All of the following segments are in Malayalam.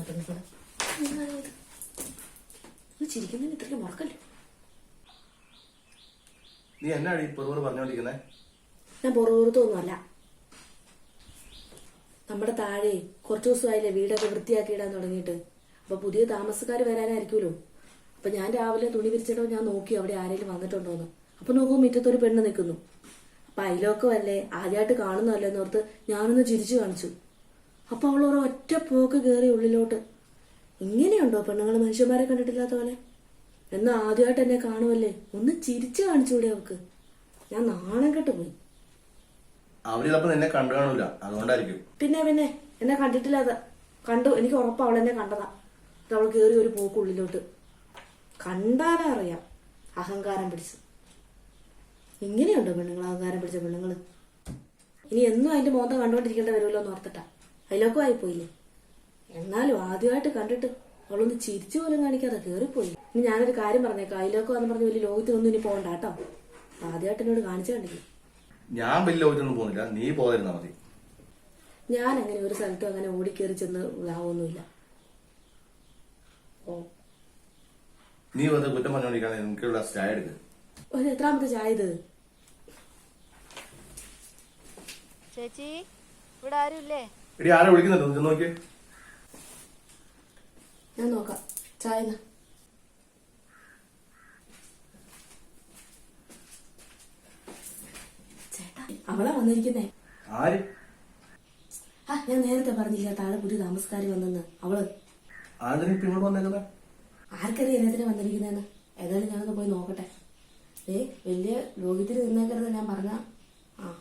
എന്താ ചിരിക്കുന്നതിന് ഇത്രയ്ക്ക് മുറക്കല്ലേ? നീ എന്നാടി പെറുപെറു പറഞ്ഞോണ്ടിരിക്കുന്നേ? ഞാൻ പുറകുറത്തൊന്നുമല്ല നമ്മുടെ താഴെ കുറച്ചു ദിവസമായില്ലേ വീടൊക്കെ വൃത്തിയാക്കി ഇടാൻ തുടങ്ങിയിട്ട്. അപ്പൊ പുതിയ താമസക്കാർ വരാനായിരിക്കുമല്ലോ. അപ്പൊ ഞാൻ രാവിലെ തുണി വിരിച്ചിട്ട് ഞാൻ നോക്കി അവിടെ ആരെങ്കിലും വന്നിട്ടുണ്ടോന്ന്. അപ്പൊ നോക്കുമ്പോൾ മുറ്റത്തൊരു പെണ്ണ് നിൽക്കുന്നു. അപ്പൊ അയലോക്കം വല്ലേ ആദ്യമായിട്ട് കാണുന്നതല്ലേ എന്നോർത്ത് ഞാനൊന്ന് ചിരിച്ചു കാണിച്ചു. അപ്പൊ അവൾ ഒരു ഒറ്റ പോക്ക് കയറി ഉള്ളിലോട്ട്. ഇങ്ങനെയുണ്ടോ പെണ്ണുങ്ങൾ മനുഷ്യന്മാരെ കണ്ടിട്ടില്ലാത്ത പോലെ എന്നാ ആദ്യമായിട്ട് എന്നെ കാണുമല്ലേ ഒന്ന് ചിരിച്ചു കാണിച്ചൂടെ അവക്ക് ഞാൻ നാണം കെട്ടു പോയി. അവർ ചിലപ്പോ നിന്നെ കണ്ടു കാണൂല. അതുകൊണ്ടായിരിക്കും. പിന്നെ പിന്നെ എന്നെ കണ്ടിട്ടില്ലാതെ കണ്ടു എനിക്ക് ഉറപ്പാ അവൾ എന്നെ കണ്ടതാ. അവൾ കയറി ഒരു പോക്ക് ഉള്ളിലോട്ട്. കണ്ടാലേ അറിയാം. അഹങ്കാരം പിടിച്ച്. ഇങ്ങനെയുണ്ടോ പെണ്ണുങ്ങൾ അഹങ്കാരം പിടിച്ച പെണ്ണുങ്ങൾ ഇനി എന്നും അതിന്റെ മോന്ത കണ്ടോണ്ടിരിക്കേണ്ട വരുമല്ലോ എന്ന് ഓർത്തിട്ടാ. അതിലൊക്കെ ആയിപ്പോയില്ലേ? എന്നാലും ആദ്യമായിട്ട് കണ്ടിട്ട് അവളൊന്ന് ചിരിച്ചു പോലും കാണിക്കാതെ കയറിപ്പോയി ഇനി ഞാനൊരു കാര്യം പറഞ്ഞേക്കാം. അതിലൊക്കെ വന്ന് പറഞ്ഞ് വലിയ ലോകത്തിനൊന്നും ഇനി പോകണ്ട കേട്ടോ. ആദ്യമായിട്ട് എന്നോട് കാണിച്ചു കണ്ടില്ലേ? ഞാൻ വലിയ ലോകത്തിനൊന്നും പോകുന്നില്ല. നീ പോതിരുന്നാ മതി. ഞാൻ അങ്ങനെ ഒരു സ്ഥലത്തും അങ്ങനെ ഓടിക്കേറി ചെന്ന് ഇതാവൊന്നുമില്ല. ഓ. നീ വന്ന് കുറ്റം പറഞ്ഞോണ്ടിരിക്കാണ് എനിക്കുള്ള ചായ എടുക്ക്. ഒരു എത്രാമത്തെ ചായ ഇത്? ചേച്ചി ഇവിടെ ആരുമില്ലേ? എടി ആരെ വിളിക്കുന്നുണ്ട് നോക്കിയേ. ഞാൻ നോക്കാം. ചായ അവളാ വന്നിരിക്കുന്നേ. ആര്? ആ ഞാൻ നേരത്തെ പറഞ്ഞില്ല താഴെ പുതിയ താമസക്കാരി വന്നെന്ന്. അവൾ. ആർക്കറിയാം എന്നതിനാ വന്നിരിക്കുന്നതെന്ന് ഏതായാലും ഞാനൊന്ന് പോയി നോക്കട്ടെ. ഏ വലിയ ലോകത്തിൽ നിന്നേക്കരുത് ഞാൻ പറഞ്ഞ ആ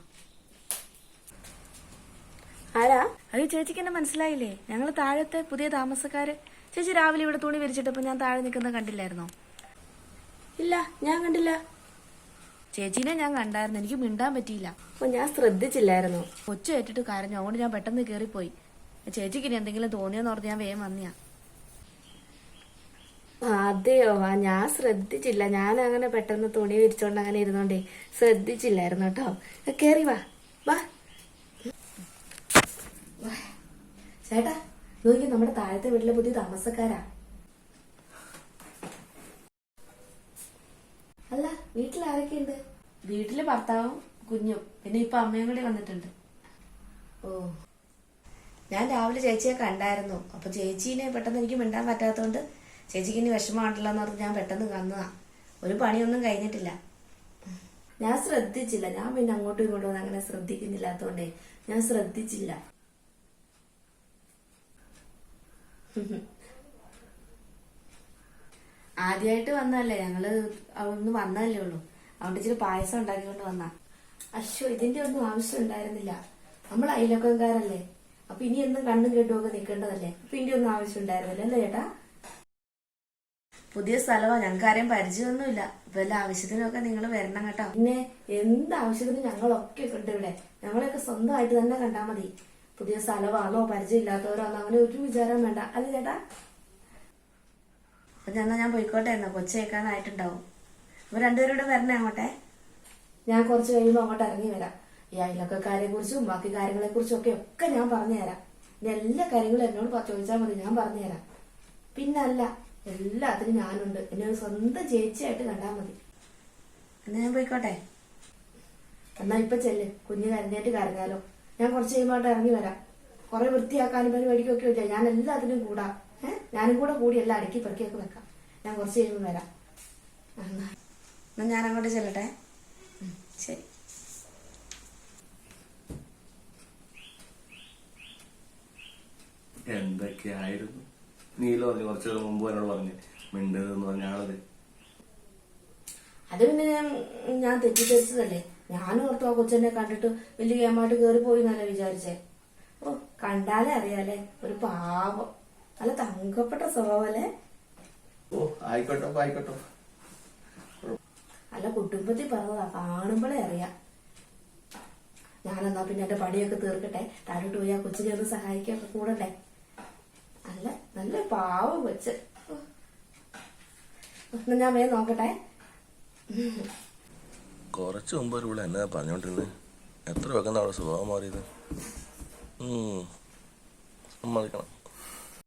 ആരാ? അയ്യോ ചേച്ചിക്ക് എന്നെ മനസ്സിലായില്ലേ? ഞങ്ങൾ താഴത്തെ പുതിയ താമസക്കാര്. ചേച്ചി രാവിലെ ഇവിടെ തുണി വിരിച്ചിട്ടപ്പോ ഞാൻ താഴെ നിൽക്കുന്ന കണ്ടില്ലായിരുന്നോ? ഇല്ല ഞാൻ കണ്ടില്ല. ചേച്ചീനെ ഞാൻ കണ്ടായിരുന്നു. എനിക്ക് മിണ്ടാൻ പറ്റിയില്ല. അപ്പൊ ഞാൻ ശ്രദ്ധിച്ചില്ലായിരുന്നു. കൊച്ചു ഏറ്റിട്ട് കരഞ്ഞു. അതുകൊണ്ട് ഞാൻ പെട്ടെന്ന് കയറിപ്പോയി ചേച്ചിക്ക് ഇനി എന്തെങ്കിലും തോന്നിയെന്ന് ഓർത്ത് ഞാൻ വേഗം വന്നിയാ. അതെയോ ആ ഞാൻ ശ്രദ്ധിച്ചില്ല. ഞാൻ അങ്ങനെ പെട്ടെന്ന് തുണി വിരിച്ചോണ്ട് അങ്ങനെ ഇരുന്നോണ്ടേ. ശ്രദ്ധിച്ചില്ലായിരുന്നു കേട്ടോ. കേറി വാ. വാ. ചേട്ടാ നോക്കി നമ്മുടെ താഴത്തെ വീട്ടിലെ പുതിയ താമസക്കാരാ. അല്ല വീട്ടിൽ ആരൊക്കെയുണ്ട് വീട്ടിൽ ഭർത്താവും കുഞ്ഞും. പിന്നെ ഇപ്പൊ അമ്മയും കൂടി വന്നിട്ടുണ്ട്. ഓ. ഞാൻ രാവിലെ ചേച്ചിയെ കണ്ടായിരുന്നു. അപ്പൊ ചേച്ചീനെ പെട്ടെന്ന് എനിക്ക് മിണ്ടാൻ പറ്റാത്തതുകൊണ്ട് ചേച്ചിക്ക് ഇനി വിഷമമാണല്ലോ എന്ന് പറഞ്ഞ് ഞാൻ പെട്ടെന്ന് കന്നതാ ഒരു പണിയൊന്നും കഴിഞ്ഞിട്ടില്ല. ഞാൻ ശ്രദ്ധിച്ചില്ല. ഞാൻ പിന്നെ അങ്ങോട്ടും ഇങ്ങോട്ടും അങ്ങനെ ശ്രദ്ധിക്കുന്നില്ലാത്തോണ്ടേ ഞാൻ ശ്രദ്ധിച്ചില്ല. ആദ്യമായിട്ട് വന്നല്ലേ ഞങ്ങൾ അവിടുന്ന് വന്നല്ലേ ഉള്ളൂ. അവിടെ ഇച്ചിരി പായസം ഉണ്ടാക്കിക്കൊണ്ട് വന്ന. അശ്വ ഇതിന്റെ ഒന്നും ആവശ്യം ഉണ്ടായിരുന്നില്ല. നമ്മൾ അയലൊക്കക്കാരല്ലേ അപ്പൊ ഇനി എന്നും കണ്ണും കേട്ടുമൊക്കെ നിൽക്കേണ്ടതല്ലേ? അപ്പൊ ഇനി ഒന്നും ആവശ്യം ഉണ്ടായിരുന്നില്ല അല്ലേ ചേട്ടാ? പുതിയ സ്ഥലമാ ഞങ്ങൾക്ക് ആരെയും പരിചയമൊന്നുമില്ല. അപ്പൊ എല്ലാ ആവശ്യത്തിനൊക്കെ നിങ്ങൾ വരണം കേട്ടോ. പിന്നെ എന്ത് ആവശ്യത്തിനും ഞങ്ങളൊക്കെ ഉണ്ട് ഇവിടെ. ഞങ്ങളെയൊക്കെ സ്വന്തമായിട്ട് തന്നെ കണ്ടാ മതി. പുതിയ സ്ഥലമാണോ? പരിചയമില്ലാത്തവരാണോ അങ്ങനെ ഒരു വിചാരം വേണ്ട. അല്ലേ ചേട്ടാ. അപ്പൊ ഞാൻ ഞാൻ പോയിക്കോട്ടെ. എന്നാ കൊച്ചു കേൾക്കാനായിട്ടുണ്ടാവും അപ്പൊ രണ്ടുപേരും കൂടെ വരണേ അങ്ങോട്ടെ? ഞാൻ കുറച്ച് കഴിയുമ്പോൾ അങ്ങോട്ട് ഇറങ്ങി വരാം. ഈ അയലൊക്കക്കാരെ കുറിച്ചും ബാക്കി കാര്യങ്ങളെ കുറിച്ചും ഒക്കെ ഒക്കെ ഞാൻ പറഞ്ഞു തരാം. ഇനി എല്ലാ കാര്യങ്ങളും എന്നോട് ചോദിച്ചാൽ മതി. ഞാൻ പറഞ്ഞു തരാം. പിന്നല്ല എല്ലാത്തിനും ഞാനുണ്ട്. എന്നെ ഒരു സ്വന്തം ചേച്ചിയായിട്ട് കണ്ടാൽ മതി. എന്നാ ഞാൻ പോയിക്കോട്ടെ? എന്നാ ഇപ്പൊ ചെല്ല്. കുഞ്ഞു കരഞ്ഞായിട്ട് കരഞ്ഞാലോ. ഞാൻ കുറച്ച് കഴിയുമ്പോൾ ഇറങ്ങി വരാം. കുറെ വൃത്തിയാക്കാനും പരിപാടിക്കൊക്കെ ഇല്ല ഞാൻ എല്ലാത്തിനും കൂടാ. ഏഹ് ഞാനും കൂടെ കൂടി എല്ലാം അടുക്കി പെറുക്കിയൊക്കെ വെക്കാം. ഞാൻ കുറച്ച് കഴിയുമ്പോൾ വരാം. എന്നാ എന്നാ ഞാൻ അങ്ങോട്ട് ചെല്ലട്ടെ? ശരി. എന്തൊക്കെയായിരുന്നു? നീല പറഞ്ഞു കുറച്ചു മുമ്പ് എന്നോട് പറഞ്ഞു മിണ്ടെന്ന് പറഞ്ഞ ആളത് അത് പിന്നെ ഞാൻ ഞാൻ തെറ്റിദ്ധരിച്ചതല്ലേ? ഞാനും ഓർത്തു ആ കൊച്ചെന്നെ കണ്ടിട്ട് വലിയ ഗെയിമായിട്ട് കയറി പോയി എന്നല്ല വിചാരിച്ചേ. ഓ കണ്ടാലേ അറിയാലേ. ഒരു പാവം. നല്ല തങ്കപ്പെട്ട സ്വഭാവല്ലേ? ഓ ആയിക്കോട്ടോ ആയിക്കോട്ടോ. അല്ല കുടുംബത്തിൽ പറഞ്ഞതാ കാണുമ്പോഴേ അറിയാം. ഞാനെന്നാ പിന്നെ എന്റെ പണിയൊക്കെ തീർക്കട്ടെ. താഴോട്ട് പോയി ആ കൊച്ചിനെ ഒന്ന് സഹായിക്കൊക്കെ കൂടട്ടെ അല്ല നല്ല പാവം കൊച്ച്. ഞാൻ വേഗം നോക്കട്ടെ. കുറച്ച് മുമ്പ് ഒരു ഇവിടെ എന്നാ പറഞ്ഞോണ്ടിരുന്നത് എത്ര വെക്കുന്ന അവിടെ സ്വഭാവം മാറിയത്. സമ്മതിക്കണം